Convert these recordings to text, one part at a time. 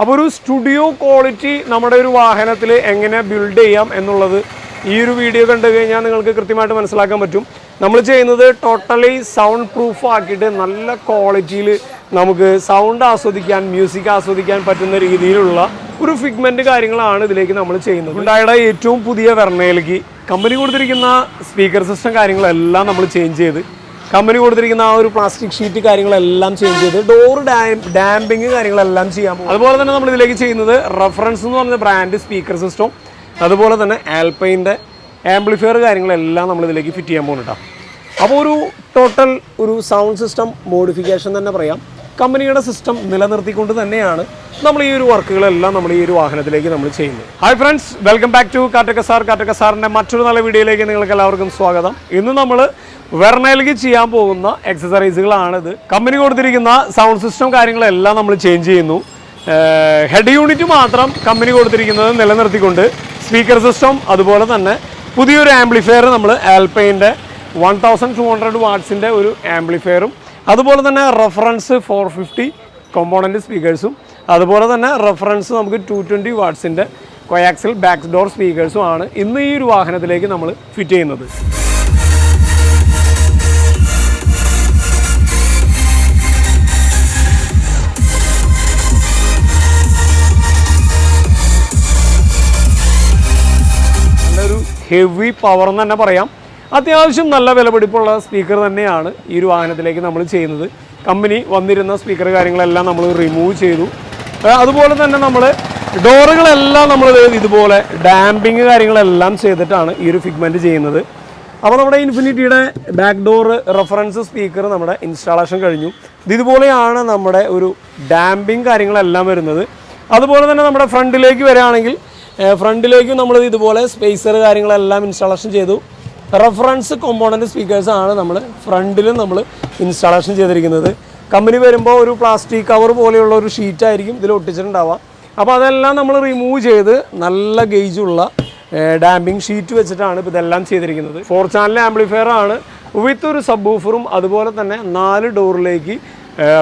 അപ്പോൾ ഒരു studio quality നമ്മുടെ ഒരു വാഹനത്തിൽ എങ്ങനെ ബിൽഡ് ചെയ്യാം എന്നുള്ളത് ഈ ഒരു വീഡിയോ കണ്ടു കഴിഞ്ഞാൽ നിങ്ങൾക്ക് കൃത്യമായിട്ട് മനസ്സിലാക്കാൻ പറ്റും. നമ്മൾ ചെയ്യുന്നത് ടോട്ടലി സൗണ്ട് പ്രൂഫ് ആക്കിയിട്ട് നല്ല ക്വാളിറ്റിയിൽ നമുക്ക് സൗണ്ട് ആസ്വദിക്കാൻ മ്യൂസിക് ആസ്വദിക്കാൻ പറ്റുന്ന രീതിയിലുള്ള ഒരു ഫിഗ്മെന്റ് കാര്യങ്ങളാണ് ഇതിലേക്ക് നമ്മൾ ചെയ്യുന്നത്. ഉണ്ടായുടെ ഏറ്റവും പുതിയ വെർണയിലേക്ക് കമ്പനി കൊടുത്തിരിക്കുന്ന സ്പീക്കർ സിസ്റ്റം കാര്യങ്ങളെല്ലാം നമ്മൾ ചേഞ്ച് ചെയ്ത് കമ്പനി കൊടുത്തിരിക്കുന്ന ആ ഒരു പ്ലാസ്റ്റിക് ഷീറ്റ് കാര്യങ്ങളെല്ലാം ചേഞ്ച് ചെയ്ത് ഡോർ ഡാമ്പിങ് കാര്യങ്ങളെല്ലാം ചെയ്യാൻ അതുപോലെ തന്നെ നമ്മൾ ഇതിലേക്ക് ചെയ്യുന്നത് റെഫറൻസ് എന്ന് പറഞ്ഞ ബ്രാൻഡ് സ്പീക്കർ സിസ്റ്റം അതുപോലെ തന്നെ ആൽപ്പൈന്റെ ആംപ്ലിഫയർ കാര്യങ്ങളെല്ലാം നമ്മൾ ഇതിലേക്ക് ഫിറ്റ് ചെയ്യാൻ പോകുന്നുണ്ട് അപ്പോൾ ഒരു ടോട്ടൽ ഒരു സൗണ്ട് സിസ്റ്റം മോഡിഫിക്കേഷൻ തന്നെ പറയാം. കമ്പനിയുടെ സിസ്റ്റം നിലനിർത്തിക്കൊണ്ട് തന്നെയാണ് നമ്മൾ ഈ ഒരു വർക്കുകളെല്ലാം നമ്മൾ ഈ ഒരു വാഹനത്തിലേക്ക് നമ്മൾ ചെയ്യുന്നത്. Hi friends welcome back to കാറ്റക്ക sir മറ്റൊരു നല്ല വീഡിയോയിലേക്ക് നിങ്ങൾക്ക് എല്ലാവർക്കും സ്വാഗതം. ഇന്ന് നമ്മൾ വെർണയിലേക്ക് ചെയ്യാൻ പോകുന്ന എക്സസറീസുകളാണിത് കമ്പനി കൊടുത്തിരിക്കുന്ന സൗണ്ട് സിസ്റ്റം കാര്യങ്ങളെല്ലാം നമ്മൾ ചേഞ്ച് ചെയ്യുന്നു. ഹെഡ് യൂണിറ്റ് മാത്രം കമ്പനി കൊടുത്തിരിക്കുന്നത് നിലനിർത്തിക്കൊണ്ട് സ്പീക്കർ സിസ്റ്റം അതുപോലെ തന്നെ പുതിയൊരു ആംപ്ലിഫയർ നമ്മൾ ആൽപ്പൈന്റെ വൺ തൗസൻഡ് ടു ഹൺഡ്രഡ് വാട്ട്സിന്റെ ഒരു ആംപ്ലിഫയറും അതുപോലെ തന്നെ റഫറൻസ് ഫോർ ഫിഫ്റ്റി കോമ്പോണന്റ് സ്പീക്കേഴ്സും അതുപോലെ തന്നെ റഫറൻസ് നമുക്ക് ടു ട്വന്റി വാട്ട്സിന്റെ കൊയാക്സിൽ ബാക്ക് ഡോർ സ്പീക്കേഴ്സും ആണ് ഇന്ന് ഈ ഒരു വാഹനത്തിലേക്ക് നമ്മൾ ഫിറ്റ് ചെയ്യുന്നത്. ഹെവി പവർ എന്ന് തന്നെ പറയാം. അത്യാവശ്യം നല്ല വിലപിടിപ്പുള്ള സ്പീക്കർ തന്നെയാണ് ഈ ഒരു വാഹനത്തിലേക്ക് നമ്മൾ ചെയ്യുന്നത്. കമ്പനി വന്നിരുന്ന സ്പീക്കർ കാര്യങ്ങളെല്ലാം നമ്മൾ റിമൂവ് ചെയ്തു. അതുപോലെ തന്നെ നമ്മൾ ഡോറുകളെല്ലാം നമ്മൾ ഇതുപോലെ ഡാമ്പിങ് കാര്യങ്ങളെല്ലാം ചെയ്തിട്ടാണ് ഈ ഒരു ഫിഗ്മെന്റ് ചെയ്യുന്നത്. അപ്പോൾ നമ്മുടെ ഇൻഫിനിറ്റിയുടെ ബാക്ക് ഡോർ റെഫറൻസ് സ്പീക്കർ നമ്മുടെ ഇൻസ്റ്റാളേഷൻ കഴിഞ്ഞു. ഇത് ഇതുപോലെയാണ് നമ്മുടെ ഒരു ഡാമ്പിങ് കാര്യങ്ങളെല്ലാം വരുന്നത്. അതുപോലെ തന്നെ നമ്മുടെ ഫ്രണ്ടിലേക്ക് വരികയാണെങ്കിൽ ഫ്രണ്ടിലേക്കും നമ്മൾ ഇതുപോലെ സ്പേസർ കാര്യങ്ങളെല്ലാം ഇൻസ്റ്റാളേഷൻ ചെയ്തു. റെഫറൻസ് കോമ്പോണന്റ് സ്പീക്കേഴ്സ് ആണ് നമ്മൾ ഫ്രണ്ടിലും നമ്മൾ ഇൻസ്റ്റാളേഷൻ ചെയ്തിരിക്കുന്നത്. കമ്പനി വരുമ്പോൾ ഒരു പ്ലാസ്റ്റിക് കവർ പോലെയുള്ള ഒരു ഷീറ്റായിരിക്കും ഇതിൽ ഒട്ടിച്ചിട്ടുണ്ടാവുക. അപ്പോൾ അതെല്ലാം നമ്മൾ റിമൂവ് ചെയ്ത് നല്ല ഗേജുള്ള ഡാമ്പിംഗ് ഷീറ്റ് വെച്ചിട്ടാണ് ഇപ്പോൾ ഇതെല്ലാം ചെയ്തിരിക്കുന്നത്. ഫോർ ചാനൽ ആംപ്ലിഫയർ ആണ്. വിത്ത് ഒരു സബ് ഊഫറും അതുപോലെ തന്നെ നാല് ഡോറിലേക്ക്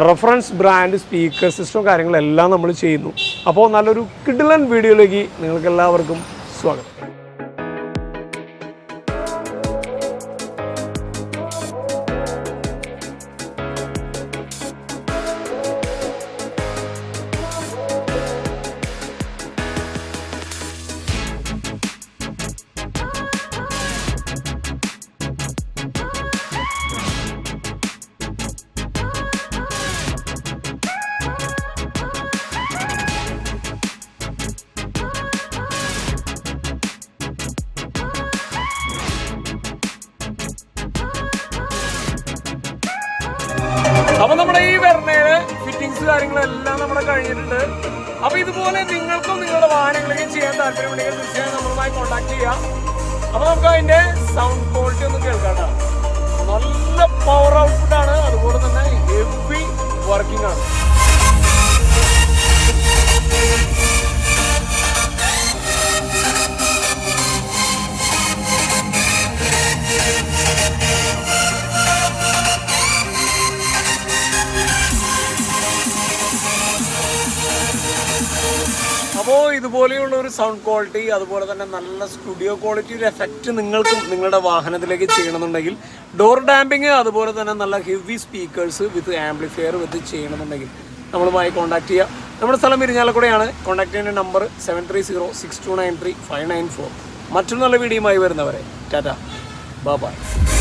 റെഫറൻസ് ബ്രാൻഡ് സ്പീക്കർ സിസ്റ്റം കാര്യങ്ങളെല്ലാം നമ്മൾ ചെയ്യുന്നു. അപ്പോൾ നല്ലൊരു കിഡിലൻ വീഡിയോയിലേക്ക് നിങ്ങൾക്ക് എല്ലാവർക്കും സ്വാഗതം. അപ്പൊ നമ്മുടെ ഈ വെർണയുടെ ഫിറ്റിങ്സ് കാര്യങ്ങളെല്ലാം നമ്മുടെ കഴിഞ്ഞിട്ടുണ്ട്. അപ്പൊ ഇതുപോലെ നിങ്ങൾക്കും നിങ്ങളുടെ വാഹനങ്ങളിലേക്ക് ചെയ്യാൻ താല്പര്യമുണ്ടെങ്കിൽ തീർച്ചയായും നമ്മളുമായി കോൺടാക്ട് ചെയ്യാം. അപ്പൊ നമുക്ക് അതിന്റെ സൗണ്ട് ക്വാളിറ്റി ഒന്ന് കേൾക്കാം നല്ല ഇതുപോലെയുള്ള ഒരു സൗണ്ട് ക്വാളിറ്റി അതുപോലെ തന്നെ നല്ല സ്റ്റുഡിയോ ക്വാളിറ്റി ഒരു എഫക്റ്റ് നിങ്ങൾക്കും നിങ്ങളുടെ വാഹനത്തിലേക്ക് ചെയ്യണമെന്നുണ്ടെങ്കിൽ ഡോർ ഡാമ്പിങ് അതുപോലെ തന്നെ നല്ല heavy speakers with amplifier with ചെയ്യണമെന്നുണ്ടെങ്കിൽ നമ്മളുമായി കോൺടാക്ട് ചെയ്യുക നമ്മുടെ സ്ഥലം ഇരിഞ്ഞാലക്കുടയാണ് കോൺടാക്ട് ചെയ്യുന്ന number seven three zero six two nine three five nine four മറ്റൊരു നല്ല വീഡിയോയുമായി വരുന്നവരെ. ടാറ്റ ബൈ